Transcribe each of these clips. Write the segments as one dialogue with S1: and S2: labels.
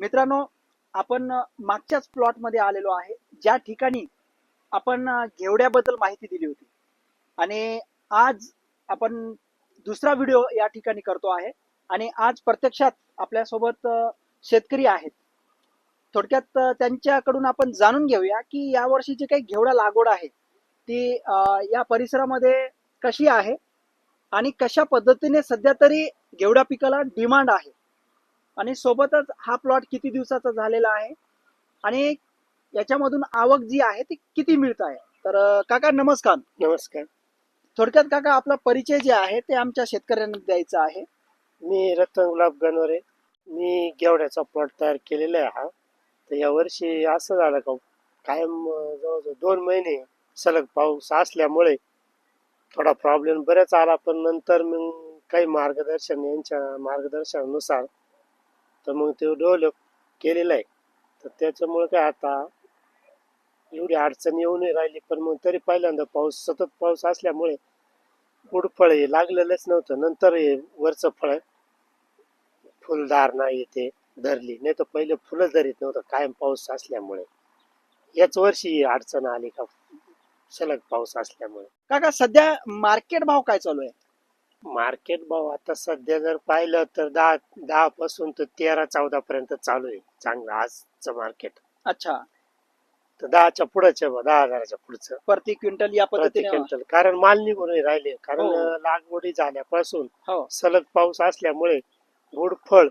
S1: मित्रांनो आपण मागच्याच प्लॉटमध्ये आलेलो आहे. ज्या ठिकाणी आपण घेवड्याबद्दल माहिती दिली होती. आणि आज आपण दुसरा व्हिडिओ या ठिकाणी करतो आहे. आणि आज प्रत्यक्षात आपल्यासोबत शेतकरी आहेत. थोडक्यात त्यांच्याकडून आपण जाणून घेऊया की यावर्षी जी काही घेवडा लागवड आहे ती या परिसरामध्ये कशी आहे? आणि कशा पद्धतीने सध्या तरी घेवडा पिकाला डिमांड आहे? आणि सोबतच हा प्लॉट किती दिवसाचा झालेला आहे? आणि याच्यामधून आवक जी आहे ती किती मिळत आहे? तर काका नमस्कार.
S2: नमस्कार.
S1: थोडक्यात काका आपला परिचय जे आहे ते आमच्या शेतकऱ्यांना द्यायचा आहे.
S2: मी रतन गुलाब गणवरे मी गेवड्याचा प्लॉट तयार केलेला आहे हा. तर यावर्षी असं झालं का कायम जवळजवळ दोन महिने सलग पाऊस असल्यामुळे थोडा प्रॉब्लेम बरेच आला. पण नंतर मग काही मार्गदर्शन यांच्या मार्गदर्शनानुसार तर मग ते डेव्हलप केलेलं आहे. तर त्याच्यामुळे काय आता एवढी अडचण येऊ नाही राहिली. पण मग तरी पहिल्यांदा पाऊस सतत पाऊस असल्यामुळे गुडफळ हे लागलेलंच नव्हतं. नंतर हे वरचं फळ फुलदार नाही येते धरली. नाही तर पहिले फुलं धरीत नव्हतं कायम पाऊस असल्यामुळे. याच वर्षी अडचण आली का? सलग पाऊस असल्यामुळे.
S1: काका सध्या मार्केट भाव काय चालू आहे?
S2: मार्केट भाव आता सध्या जर पाहिलं तर दहा दहा पासून तर तेरा चौदा पर्यंत चालू आहे. चांगलं आजचं मार्केट.
S1: अच्छा.
S2: तर दहाच्या पुढचं बा, दहा हजाराच्या पुढचं.
S1: प्रति क्विंटल या
S2: प्रति
S1: पद्धतीने
S2: क्विंटल. कारण माल निघून नाही राहिले. कारण
S1: हो.
S2: अं, लागवडी झाल्यापासून
S1: हो.
S2: सलग पाऊस असल्यामुळे गोड फळ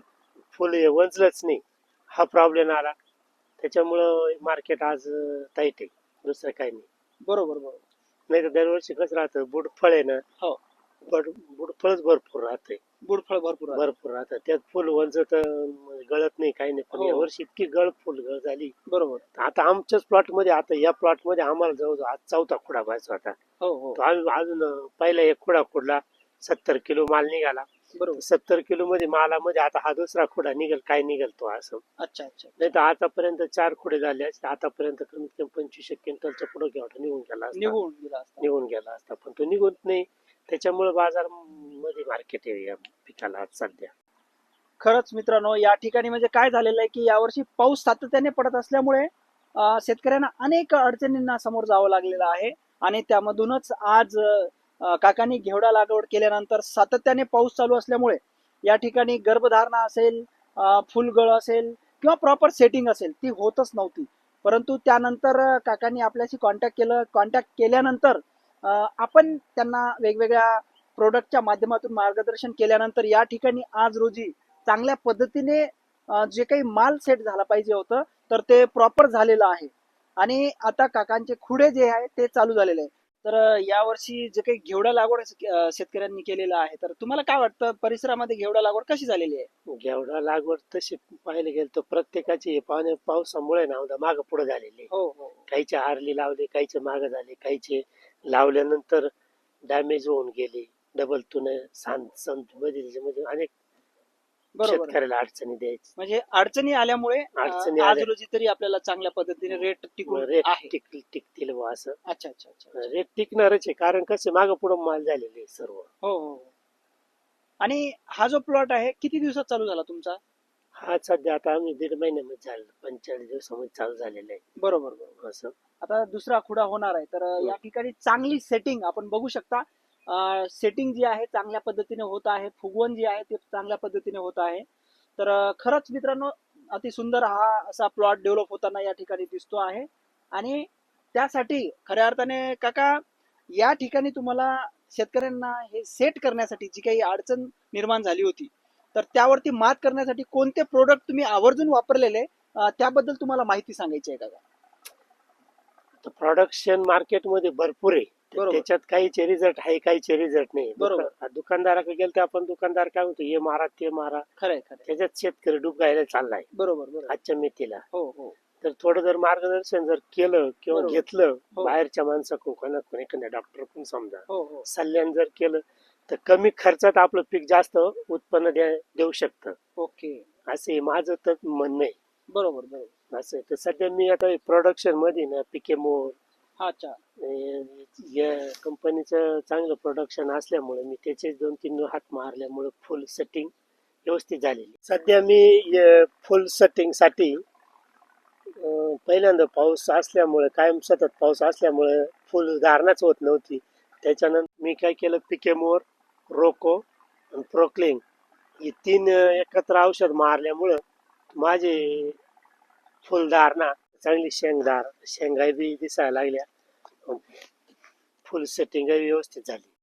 S2: फुल हे वंजलंच नाही. हा प्रॉब्लेम आला. त्याच्यामुळं मार्केट आज टाईट आहे. दुसरं काही नाही.
S1: बरोबर बरोबर.
S2: नाही तर दरवर्षी कसं राहतं बुड फळ आहे ना
S1: हो.
S2: बड बुड फळच भरपूर राहते.
S1: बुडफळ भरपूर आहे.
S2: भरपूर राहतं. त्यात फुल वंजत गळत नाही काही नाही. पण
S1: हो.
S2: यावर्षी इतकी गळ फुल गळ झाली.
S1: बरोबर.
S2: आता आमच्याच प्लॉटमध्ये आता या प्लॉटमध्ये आम्हाला जवळजवळ आज चौथा खुडा व्हायचा होता.
S1: हो हो.
S2: तो आम्ही अजून अं, पहिला एक खुडा खुडला सत्तर किलो माल निघाला.
S1: बरोबर.
S2: सत्तर किलो मध्ये मालामध्ये आता हा दुसरा खुडा निघेल काय निघेल तो असं.
S1: अच्छा अच्छा.
S2: नाही तर आतापर्यंत चार खुडे झाले असते. आतापर्यंत कमीत कमी पंचवीस क्विंटलचा पुढे घेवडा निघून गेला असता.
S1: निघून गेला असता.
S2: निघून गेला असता. पण तो निघून नाही. त्याच्यामुळे बाजारमध्ये मार्केट आहे या पिकाला आज सध्या.
S1: खरंच मित्रांनो या ठिकाणी म्हणजे काय झालेलं आहे की यावर्षी पाऊस सातत्याने पडत असल्यामुळे शेतकऱ्यांना अनेक अडचणींना समोर जावं लागलेलं आहे. आणि त्यामधूनच आज काकांनी घेवडा लागवड केल्यानंतर सातत्याने पाऊस चालू असल्यामुळे या ठिकाणी गर्भधारणा असेल फुलगळ असेल किंवा प्रॉपर सेटिंग असेल ती होतच नव्हती. परंतु त्यानंतर काकांनी आपल्याशी कॉन्टॅक्ट केलं. कॉन्टॅक्ट केल्यानंतर आपण त्यांना वेगवेगळ्या प्रोडक्टच्या माध्यमातून मार्गदर्शन केल्यानंतर या ठिकाणी आज रोजी चांगल्या पद्धतीने जे काही माल सेट झाला पाहिजे होतं तर ते प्रॉपर झालेलं आहे. आणि आता काकांचे खुडे जे आहे ते चालू झालेले आहे. तर यावर्षी जे काही घेवडा लागवड शेतकऱ्यांनी केलेलं आहे तर तुम्हाला काय वाटतं? परिसरामध्ये घेवडा लागवड कशी झालेली आहे?
S2: घेवडा लागवड तशी पाहायला गेलं तर प्रत्येकाची हे पाण्या पावसामुळे ना माग पुढे झालेली आहे.
S1: हो हो.
S2: काहीचे हारली लावले काहीचे माग झाले काहीचे लावल्यानंतर डॅमेज होऊन गेले. डबल तुन सांत संत मध्ये त्याच्यामध्ये अनेक
S1: बरोबर.
S2: शेतकऱ्याला अडचणी द्यायची.
S1: म्हणजे अडचणी आल्यामुळे अं,
S2: अडचणी
S1: आज
S2: आल्या.
S1: रोजी तरी आपल्याला चांगल्या पद्धतीने रेट टिकून
S2: रेट
S1: आहे.
S2: टिक टिकतील बुवा असं.
S1: अच्छा अच्छा अच्छा
S2: रेट टिकणारच आहे. कारण कसे माग पुढे माल झालेले आहे सर्व.
S1: हो हो हो. आणि हा जो प्लॉट आहे किती दिवसात चालू झाला तुमचा?
S2: हा सध्या आता आम्ही दीड महिन्यामध्ये झालं पंचेचाळीस दिवसामध्ये चालू झालेलं आहे.
S1: बरोबर बरोबर.
S2: असं.
S1: आता दुसरा खुडा होणार आहे. तर. या ठिकाणी चांगली सेटिंग आपण बघू शकता. सेटिंग जी आहे चांगल्या पद्धतीने होत आहे. फुगवण जी आहे ते चांगल्या पद्धतीने होत आहे. तर खरंच मित्रांनो अति सुंदर हा असा प्लॉट डेव्हलप होताना या ठिकाणी दिसतो आहे. आणि त्यासाठी खऱ्या अर्थाने काका या ठिकाणी तुम्हाला शेतकऱ्यांना हे सेट करण्यासाठी जी काही अडचण निर्माण झाली होती तर त्यावरती मात करण्यासाठी कोणते प्रोडक्ट तुम्ही आवर्जून वापरलेले त्याबद्दल तुम्हाला माहिती सांगायची आहे का
S2: तर प्रोडक्शन मार्केटमध्ये भरपूर आहे. तर
S1: बरोबर.
S2: त्याच्यात काहीचे रिझल्ट आहे काहीचे रिझल्ट नाही.
S1: बरोबर.
S2: दुका- दुकानदाराकडे गेलं तर आपण दुकानदार काय म्हणतो हे मारा ते मारा.
S1: खरंय खरंय.
S2: त्याच्यात शेतकरी डुबायला चाललाय.
S1: बरोबर बरोबर.
S2: आजच्या मेथीला
S1: हो हो.
S2: तर थोडं जर मार्गदर्शन जर केलं किंवा
S1: बरोबर.
S2: घेतलं
S1: हो.
S2: बाहेरच्या माणसाकडून कोणाकडून एखाद्या डॉक्टर पण समजा.
S1: हो हो.
S2: सल्ल्याने जर केलं तर कमी खर्चात आपलं पीक जास्त उत्पन्न द्या देऊ शकतं.
S1: ओके.
S2: असं हे माझं तर म्हणणं आहे.
S1: बरोबर बरोबर.
S2: असं आहे. तर सध्या मी आता प्रोडक्शनमध्ये ना पिके मोर
S1: अच्छा.
S2: अं, या कंपनीचं चांगलं प्रोडक्शन असल्यामुळे मी त्याचे दोन तीन हात मारल्यामुळे फुल सेटिंग व्यवस्थित झालेली. सध्या मी फुल सेटिंगसाठी अ, पहिल्यांदा पाऊस असल्यामुळे कायम सतत पाऊस असल्यामुळे फुल धारणाच होत नव्हती. त्याच्यानंतर मी काय केलं पिकेमोर रोको आणि प्रोक्लिंग ही तीन अ, एकत्र औषध मारल्यामुळं माझे फुलदार ना चांगली शेंगदार शेंगाई बी दिसायला लागल्या. फुल सेटिंग व्यवस्थित झाली.